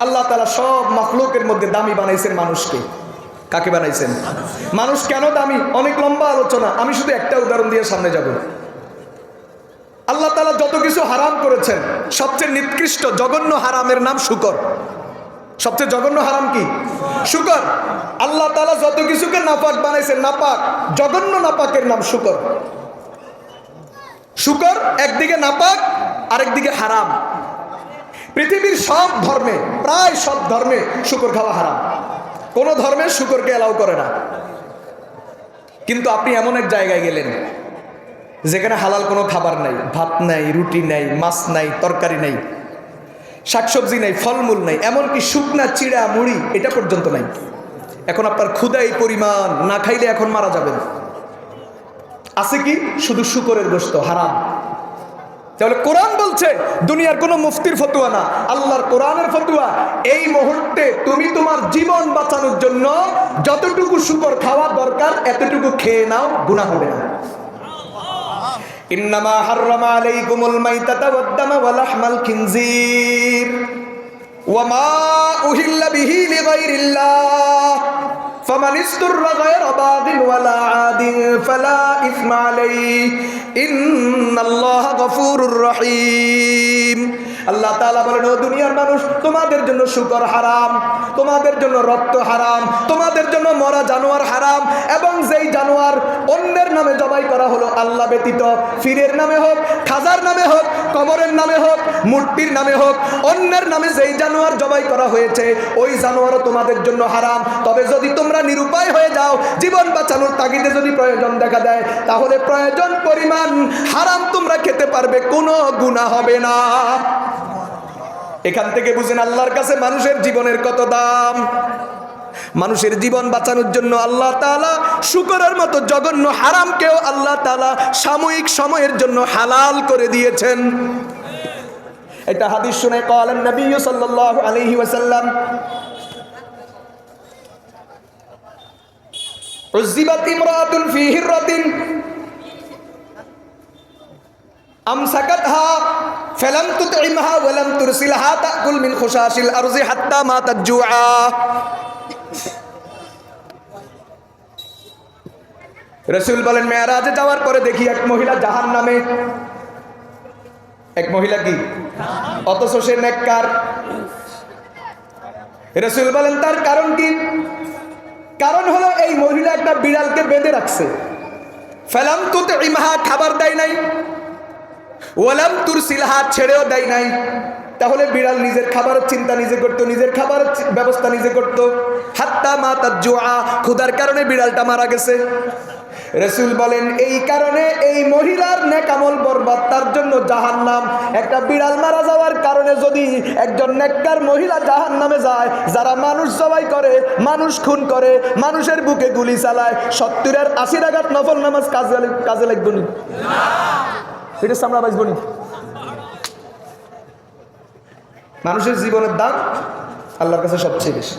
আল্লাহ তালা সব মখলুকের মধ্যে দামি বানাইছেন মানুষকে। কাকে বানাইছেন? মানুষ কেন দামি? অনেক লম্বা আলোচনা। আমি শুধু একটা উদাহরণ দিয়ে সামনে যাব। আল্লাহ তালা যত কিছু হারাম করেছেন, সবচেয়ে নিকৃষ্ট জঘন্য হারামের নাম শুকর। সবচেয়ে জঘন্য হারাম কি? শুকর। আল্লাহ তালা যত কিছুকে নাপাক বানাইছেন, নাপাক, জঘন্য নাপাকের নাম শুকর। শুকর একদিকে নাপাক, আরেকদিকে হারাম। পৃথিবীর সব ধর্মে, প্রায় সব ধর্মে শুকর খাওয়া হারাম। কোনো ধর্মে শুকরকে অ্যালাউ করে না। কিন্তু আপনি এমন এক জায়গায় গেলেন, যেখানে হালাল কোনো খাবার নাই, ভাত নাই, রুটি নাই, মাছ নাই, তরকারি নাই, শাকসবজি নাই, ফলমূল নাই, এমনকি শুকনা চিড়া মুড়ি এটা পর্যন্ত নাই। এখন আপনার ক্ষুদা এই পরিমাণ, না খাইলে এখন মারা যাবেন। আছে কি? শুধু শুকরের গোস্ত হারাম। তাহলে কোরআন বলছে, দুনিয়ার কোনো মুফতির ফতুয়া না। আল্লাহর কোরআনের ফতুয়া। এই মুহূর্তে তুমি তোমার জীবন বাঁচানোর জন্য যতটুকু শুকর খাওয়া দরকার, এতটুকু খেয়ে নাও, গুনাহ হবে না। ইন্নামা হাররামা আলাইকুমুল মাইতাতা উহিল্লা فمن استر غير باغ ولا عاد فلا إثم عليه إن الله غفور رحيم আল্লাহ তাআলা বলেন ও দুনিয়ার মানুষ তোমাদের জন্য শুকর হারাম তোমাদের জন্য রক্ত হারাম তোমাদের জন্য মরা জানোয়ার হারাম এবং যেই জানোয়ার অন্যের নামে জবাই করা হলো আল্লাহ ব্যতীত, ফিরের নামে হোক, খাজার নামে হোক, কবরের নামে হোক, মূর্তির নামে হোক, অন্যের নামে যেই জানোয়ার জবাই করা হয়েছে, ওই জানোয়ারও তোমাদের জন্য হারাম। তবে যদি তোমরা নিরুপায় হয়ে যাও, জীবন বাঁচানোর তাগিদে যদি প্রয়োজন দেখা দেয়, তাহলে প্রয়োজন পরিমাণ হারাম তোমরা খেতে পারবে, কোনো গুণা হবে না। এখান থেকে বুঝেন আল্লাহর কাছে মানুষের জীবনের কত দাম। মানুষের জীবন বাঁচানোর জন্য আল্লাহ তাআলা শুকরের মতো জঘন্য হারামকেও আল্লাহ তাআলা সাময়িক সময়ের জন্য হালাল করে দিয়েছেন। এটা হাদিস শুনে কলেন নবী সাল্লাল্লাহু আলাইহি ওয়াসাল্লাম রসুল বলেন, মেয়ারাজে যাওয়ার পরে দেখি এক মহিলা জাহান নামে এক মহিলা কি? অথচ সে নেককার। রসুল বলেন, তার কারণ কি? কারণ হলো এই মহিলা একটা বিড়ালকে বেঁধে রাখছে। ফেলাম তুতে ইমাহা খাবার দেয় নাই, ওয়ালাম তুর সিলহা ছেড়েও দেয় নাই। তাহলে বিড়াল নিজের খাবারের চিন্তা নিজে করতো, নিজের খাবারের ব্যবস্থা নিজে করতো। হাত্তা মা তার জোয়া, ক্ষুধার কারণে বিড়ালটা মারা গেছে। রসুল বলেন, এই কারণে এই মহিলার নেকামল বরবাদ, তার জন্য জাহান নাম একটা বিড়াল মারা যাওয়ার কারণে যদি একজন নেককার মহিলা জাহান নামে যায়, যারা মানুষ জবাই করে, মানুষ খুন করে, মানুষের বুকে গুলি চালায়, সত্তরের আশির আঘাত নফল নামাজ কাজে কাজে লাগবেনি এটা সামলা বাঁচব মানুষের জীবনের দাম আল্লাহর কাছে সবচেয়ে বেশি।